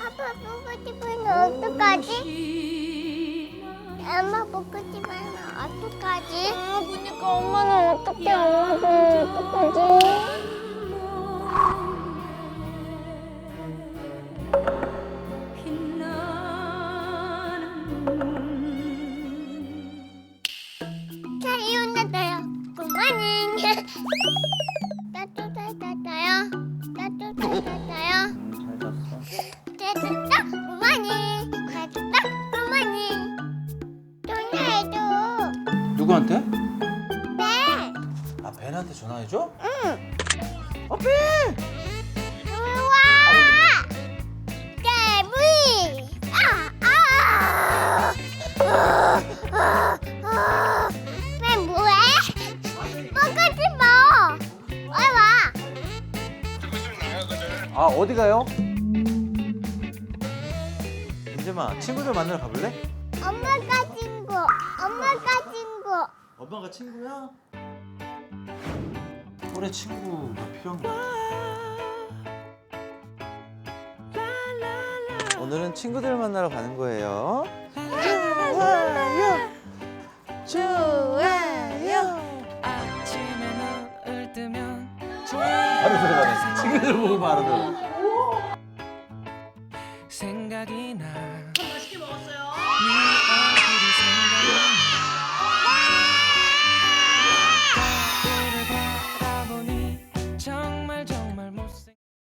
아빠 보고 싶으면 어떡하지? 엄마 보고 싶으면 어떡하지? 아, 그니까 엄마는 어떻게 엄마는 어떡하지? 잘 이혼했어요. 고마니. 따뜻했어요. 음, 잘 잤어. 됐다. 그만해. 됐다. 그만해. 전화해줘. 누구한테? 네. 아 벤한테 전화해줘? 응. 어 벤! 아 어디 가요? 민재마 친구들 만나러 가볼래? 엄마가 친구. 엄마가 친구. 엄마가 친구야? 올해 친구가 필요한 거야. 오늘은 친구들 만나러 가는 거예요. 좋아요. 좋아요. 아침에 눈을 뜨면 들 친구들 보고 바로 들어. 생각이 나.